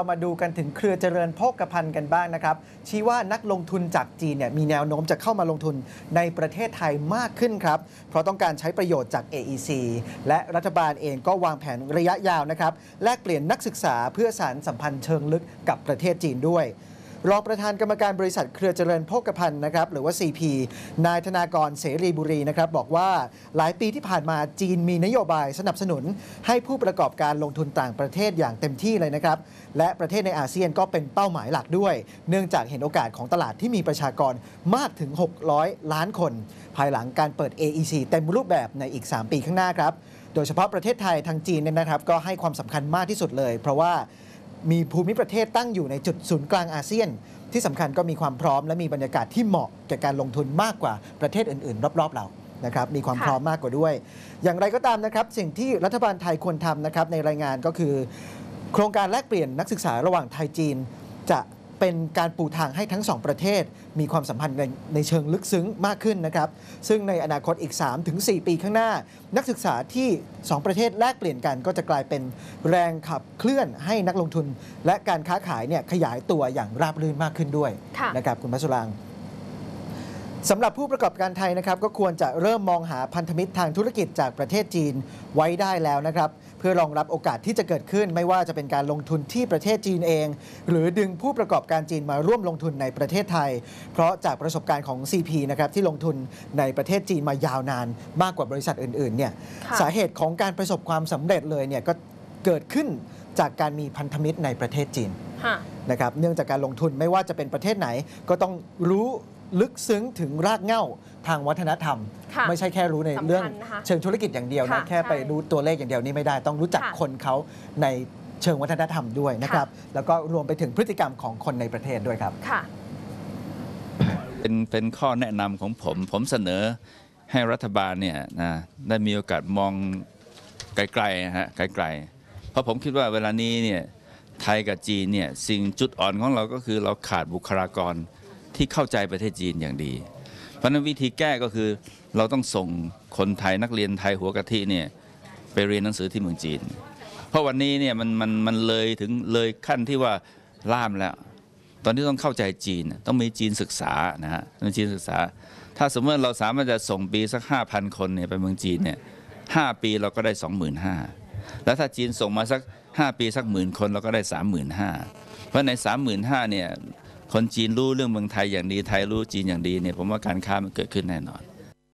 เรามาดูกันถึงเครือเจริญโภคภัณฑ์กันบ้างนะครับ ชี้ว่านักลงทุนจากจีนเนี่ยมีแนวโน้มจะเข้ามาลงทุนในประเทศไทยมากขึ้นครับ เพราะต้องการใช้ประโยชน์จาก AEC และรัฐบาลเองก็วางแผนระยะยาวนะครับ แลกเปลี่ยนนักศึกษาเพื่อสารสัมพันธ์เชิงลึกกับประเทศจีนด้วย รองประธานกรรมการบริษัทเครือเจริญโภคภัณฑ์นะครับหรือว่า CP นายธนากรเสรีบุรีนะครับบอกว่าหลายปีที่ผ่านมาจีนมีนโยบายสนับสนุน ให้ผู้ประกอบการลงทุนต่างประเทศอย่างเต็มที่เลยนะครับ และประเทศในอาเซียนก็เป็นเป้าหมายหลักด้วย เนื่องจากเห็นโอกาสของตลาดที่มีประชากรมากถึง 600 ล้านคน ภายหลังการเปิด AEC เต็มรูปแบบในอีก 3 ปีข้างหน้าครับโดยเฉพาะประเทศไทยทางจีนเนี่ยนะครับก็ให้ความสำคัญมากที่สุดเลย เพราะว่า มีภูมิประเทศตั้งอยู่ในจุดศูนย์กลางอาเซียน ที่สำคัญก็มีความพร้อมและมีบรรยากาศที่เหมาะแก่การลงทุนมากกว่าประเทศอื่น ๆ รอบๆเรานะครับมีความพร้อมมากกว่าด้วย อย่างไรก็ตามนะครับ สิ่งที่รัฐบาลไทยควรทำนะครับในรายงานก็คือ โครงการแลกเปลี่ยนนักศึกษาระหว่างไทยจีน จะ เป็นการปูทางให้ทั้งสองประเทศ มีความสัมพันธ์ในในเชิงลึกซึ้งมากขึ้นนะครับ ซึ่งในอนาคตอีก 3-4 ปีข้างหน้า นักศึกษาที่ 2 ประเทศแลกเปลี่ยนกันก็จะกลายเป็นแรงขับเคลื่อนให้นักลงทุน และการค้าขายเนี่ยขยายตัวอย่างราบรื่นมากขึ้นด้วยค่ะนะครับคุณพัชรัง สำหรับผู้ประกอบการไทยนะครับก็ควรจะเริ่มมองหาพันธมิตรทางธุรกิจจากประเทศจีนไว้ได้แล้วนะครับ เพื่อรองรับโอกาสที่จะเกิดขึ้น ไม่ว่าจะเป็นการลงทุนที่ประเทศจีนเอง หรือดึงผู้ประกอบการจีนมาร่วมลงทุนในประเทศไทย เพราะจากประสบการณ์ของ CP นะครับที่ลงทุนในประเทศจีนมายาวนานมากกว่าบริษัทอื่นๆเนี่ยค่ะสาเหตุของการประสบความสำเร็จเลยเนี่ยก็เกิดขึ้นจากการมีพันธมิตรในประเทศจีนค่ะนะครับเนื่องจากการลงทุนไม่ว่าจะเป็นประเทศไหนก็ต้องรู้ ลึกซึ้งถึงรากเหง้าทางวัฒนธรรม ค่ะไม่ใช่แค่รู้ในเรื่องสำคัญนะคะเชิงธุรกิจอย่างเดียวนะค่ะแค่ไปใช่รู้ตัวเลขอย่างเดียวนี่ไม่ได้ ต้องรู้จักค่ะคนเขาในเชิงวัฒนธรรมด้วยนะครับ แล้วก็รวมไปถึงพฤติกรรมของคนในประเทศด้วยครับ ค่ะ เป็นเป็นข้อแนะนำของผม ผมเสนอให้รัฐบาลเนี่ยนะได้มีโอกาสมองไกลๆนะฮะไกลๆ เพราะผมคิดว่าเวลานี้เนี่ยไทยกับจีนเนี่ยสิ่งจุดอ่อนของเราก็คือเราขาดบุคลากร ที่เข้าใจประเทศจีนอย่างดี เพราะนั้นวิธีแก้ก็คือเราต้องส่งคนไทยนักเรียนไทยหัวกะทิเนี่ยไปเรียนหนังสือที่เมืองจีน เพราะวันนี้เนี่ยมันมันมันเลยถึงเลยขั้นที่ว่าล่ามแล้ว ตอนนี้ต้องเข้าใจจีนต้องมีจีนศึกษานะฮะมีจีนศึกษา ถ้าสมมติเราสามารถจะส่งปีสัก5,000 คนเนี่ยไปเมืองจีนเนี่ยห้าปีเราก็ได้ 25,000แล้วถ้าจีนส่งมาสัก 5 ปีสักหมื่นคนเราก็ได้ 35,000เพราะใน 35,000เนี่ย คนจีนรู้เรื่องเมืองไทยอย่างดีไทยรู้จีนอย่างดีเนี่ยผมว่าการค้ามันเกิดขึ้นแน่นอน